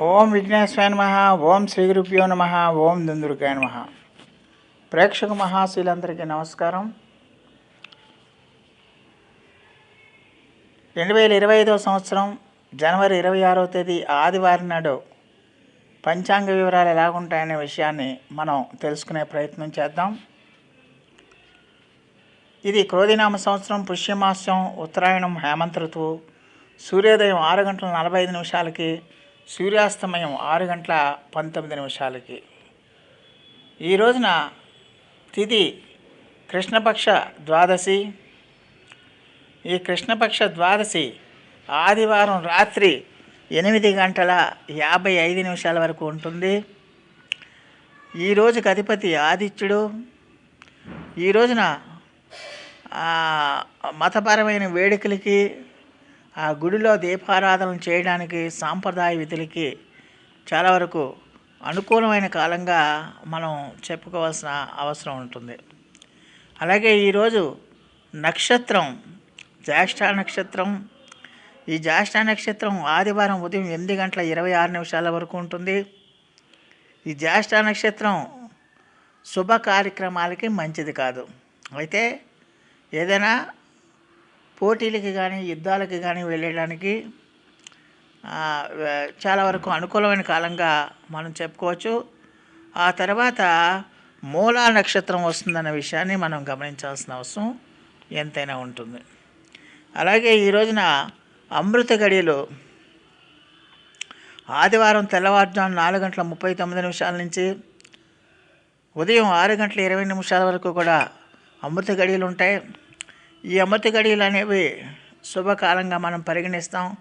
ఓం విఘ్నేశ్వరాయ నమ ఓం శ్రీ గురుభ్యో నమ ఓం దుందురుకాయ నమ. ప్రేక్షక మహాశీలందరికీ నమస్కారం. రెండు వేల ఇరవై ఐదవ సంవత్సరం జనవరి ఇరవై ఆరవ తేదీ ఆదివారం నాడు పంచాంగ వివరాలు ఎలాగుంటాయనే విషయాన్ని మనం తెలుసుకునే ప్రయత్నం చేద్దాం. ఇది క్రోధినామ సంవత్సరం పుష్యమాసం ఉత్తరాయణం హేమంత ఋతువు. సూర్యోదయం ఆరు గంటల నలభై ఐదు నిమిషాలకి సూర్యాస్తమయం ఆరు గంటల పంతొమ్మిది నిమిషాలకి. ఈ రోజున తిథి కృష్ణపక్ష ద్వాదశి. ఈ కృష్ణపక్ష ద్వాదశి ఆదివారం రాత్రి ఎనిమిది గంటల యాభై ఐదు నిమిషాల వరకు ఉంటుంది. ఈరోజుకి అధిపతి ఆదిత్యుడు. ఈ రోజున మతపరమైన వేడుకలకి ఆ గుడిలో దీపారాధన చేయడానికి సాంప్రదాయ విధులకి చాలా వరకు అనుకూలమైన కాలంగా మనం చెప్పుకోవాల్సిన అవసరం ఉంటుంది. అలాగే ఈరోజు నక్షత్రం జ్యేష్ఠ నక్షత్రం. ఈ జ్యేష్ఠ నక్షత్రం ఆదివారం ఉదయం ఎనిమిది గంటల ఇరవై ఆరు నిమిషాల వరకు ఉంటుంది. ఈ జ్యేష్ఠ నక్షత్రం శుభ కార్యక్రమాలకి మంచిది కాదు. అయితే ఏదైనా పోటీలకి కానీ యుద్ధాలకి కానీ వెళ్ళడానికి చాలా వరకు అనుకూలమైన కాలంగా మనం చెప్పుకోవచ్చు. ఆ తర్వాత మూలా నక్షత్రం వస్తుందన్న విషయాన్ని మనం గమనించాల్సిన అవసరం ఎంతైనా ఉంటుంది. అలాగే ఈ రోజున అమృత గడియలు ఆదివారం తెల్లవారుజాము నాలుగు గంటల ముప్పై తొమ్మిది నిమిషాల నుంచి ఉదయం ఆరు గంటల ఇరవై నిమిషాల వరకు కూడా అమృత గడియలు ఉంటాయి. ఈ అమృత గడియలు అనేవి శుభకాలంగా మనం పరిగణిస్తాం.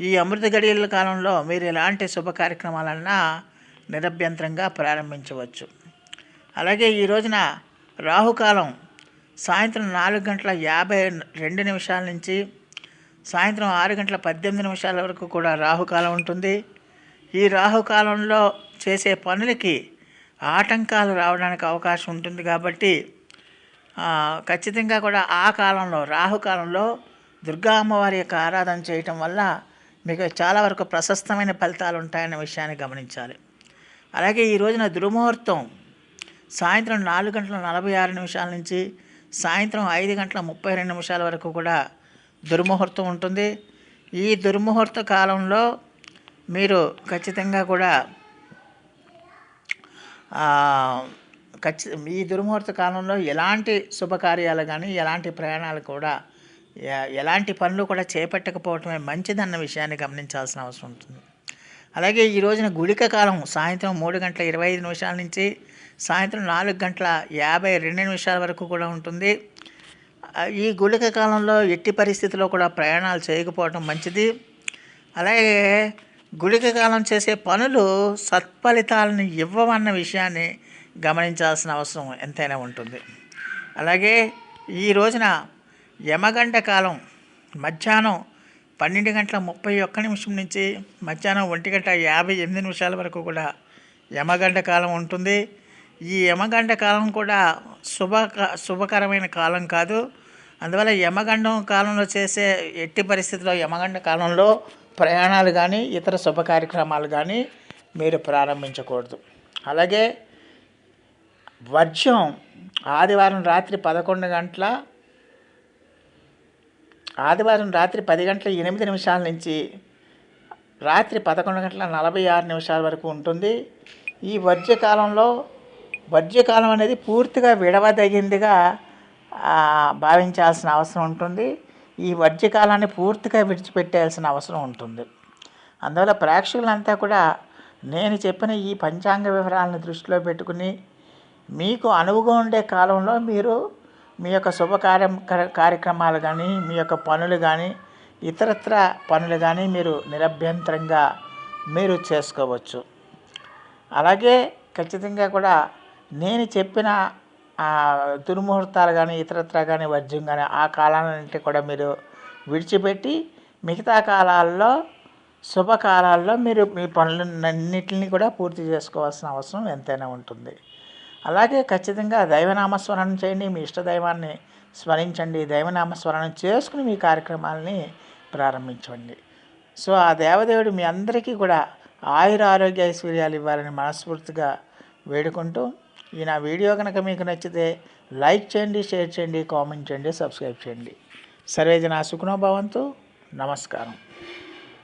ఈ అమృత గడియల కాలంలో మీరు ఎలాంటి శుభ కార్యక్రమాలన్నా నిరభ్యంతరంగా ప్రారంభించవచ్చు. అలాగే ఈ రోజున రాహుకాలం సాయంత్రం నాలుగు గంటల యాభై రెండు నిమిషాల నుంచి సాయంత్రం ఆరు గంటల పద్దెనిమిది నిమిషాల వరకు కూడా రాహుకాలం ఉంటుంది. ఈ రాహుకాలంలో చేసే పనులకి ఆటంకాలు రావడానికి అవకాశం ఉంటుంది కాబట్టి ఖచ్చితంగా కూడా ఆ కాలంలో రాహుకాలంలో దుర్గా అమ్మవారి యొక్క ఆరాధన చేయటం వల్ల మీకు చాలా వరకు ప్రశస్తమైన ఫలితాలు ఉంటాయన్న విషయాన్ని గమనించాలి. అలాగే ఈ రోజున దుర్ముహూర్తం సాయంత్రం నాలుగు గంటల నలభై ఆరు నిమిషాల నుంచి సాయంత్రం ఐదు గంటల ముప్పై రెండు నిమిషాల వరకు కూడా దుర్ముహూర్తం ఉంటుంది. ఈ దుర్ముహూర్త కాలంలో మీరు ఖచ్చితంగా కూడా ఖచ్చి ఈ దుర్ముహూర్త కాలంలో ఎలాంటి శుభకార్యాలు కానీ ఎలాంటి ప్రయాణాలు కూడా ఎలాంటి పనులు కూడా చేపట్టకపోవటమే మంచిదన్న విషయాన్ని గమనించాల్సిన అవసరం ఉంటుంది. అలాగే ఈ రోజున గుళిక కాలం సాయంత్రం మూడు గంటల ఇరవై ఐదు నిమిషాల నుంచి సాయంత్రం నాలుగు గంటల యాభై రెండు నిమిషాల వరకు కూడా ఉంటుంది. ఈ గుళిక కాలంలో ఎట్టి పరిస్థితిలో కూడా ప్రయాణాలు చేయకపోవటం మంచిది. అలాగే గుళిక కాలం చేసే పనులు సత్ఫలితాలను ఇవ్వవన్న విషయాన్ని గమనించాల్సిన అవసరం ఎంతైనా ఉంటుంది. అలాగే ఈ రోజున యమగంట కాలం మధ్యాహ్నం పన్నెండు గంటల ముప్పై ఒక్క నిమిషం నుంచి మధ్యాహ్నం ఒంటి గంట యాభై ఎనిమిది నిమిషాల వరకు కూడా యమగంట కాలం ఉంటుంది. ఈ యమగంట కాలం కూడా శుభ శుభకరమైన కాలం కాదు. అందువల్ల యమగండం కాలంలో చేసే ఎట్టి పరిస్థితుల్లో యమగండ కాలంలో ప్రయాణాలు కానీ ఇతర శుభ కార్యక్రమాలు కానీ మీరు ప్రారంభించకూడదు. అలాగే వర్షం ఆదివారం రాత్రి పదకొండు గంటల ఆదివారం రాత్రి పది గంటల ఎనిమిది నిమిషాల నుంచి రాత్రి పదకొండు గంటల నలభై ఆరు నిమిషాల వరకు ఉంటుంది. ఈ వర్జ్యకాలంలో వర్జ్యకాలం అనేది పూర్తిగా విడవదగిందిగా భావించాల్సిన అవసరం ఉంటుంది. ఈ వర్జ్యకాలాన్ని పూర్తిగా విడిచిపెట్టాల్సిన అవసరం ఉంటుంది. అందువల్ల ప్రేక్షకులంతా కూడా నేను చెప్పిన ఈ పంచాంగ వివరాలను దృష్టిలో పెట్టుకుని మీకు అనువుగా ఉండే కాలంలో మీరు మీ యొక్క శుభకార్యం కార్యక్రమాలు కానీ మీ యొక్క పనులు కానీ ఇతరత్ర పనులు కానీ మీరు నిరభ్యంతరంగా మీరు చేసుకోవచ్చు. అలాగే ఖచ్చితంగా కూడా నేను చెప్పిన దుర్ముహూర్తాలు కానీ ఇతరత్ర కానీ వర్జ్యం కానీ ఆ కాలాలన్నింటి కూడా మీరు విడిచిపెట్టి మిగతా కాలాల్లో శుభకాలాల్లో మీరు మీ పనులన్నింటినీ కూడా పూర్తి చేసుకోవాల్సిన అవసరం ఎంతైనా ఉంటుంది. అలాగే ఖచ్చితంగా దైవనామస్మరణం చేయండి మీ ఇష్టదైవాన్ని స్మరించండి దైవనామస్మరణం చేసుకుని మీ కార్యక్రమాలని ప్రారంభించండి. సో ఆ దేవదేవుడు మీ అందరికీ కూడా ఆయుర ఆరోగ్య ఐశ్వర్యాలు ఇవ్వాలని మనస్ఫూర్తిగా వేడుకుంటూ ఈ నా వీడియో కనుక మీకు నచ్చితే లైక్ చేయండి షేర్ చేయండి కామెంట్ చేయండి సబ్స్క్రైబ్ చేయండి. సర్వేజన సుఖనోభావంతో నమస్కారం.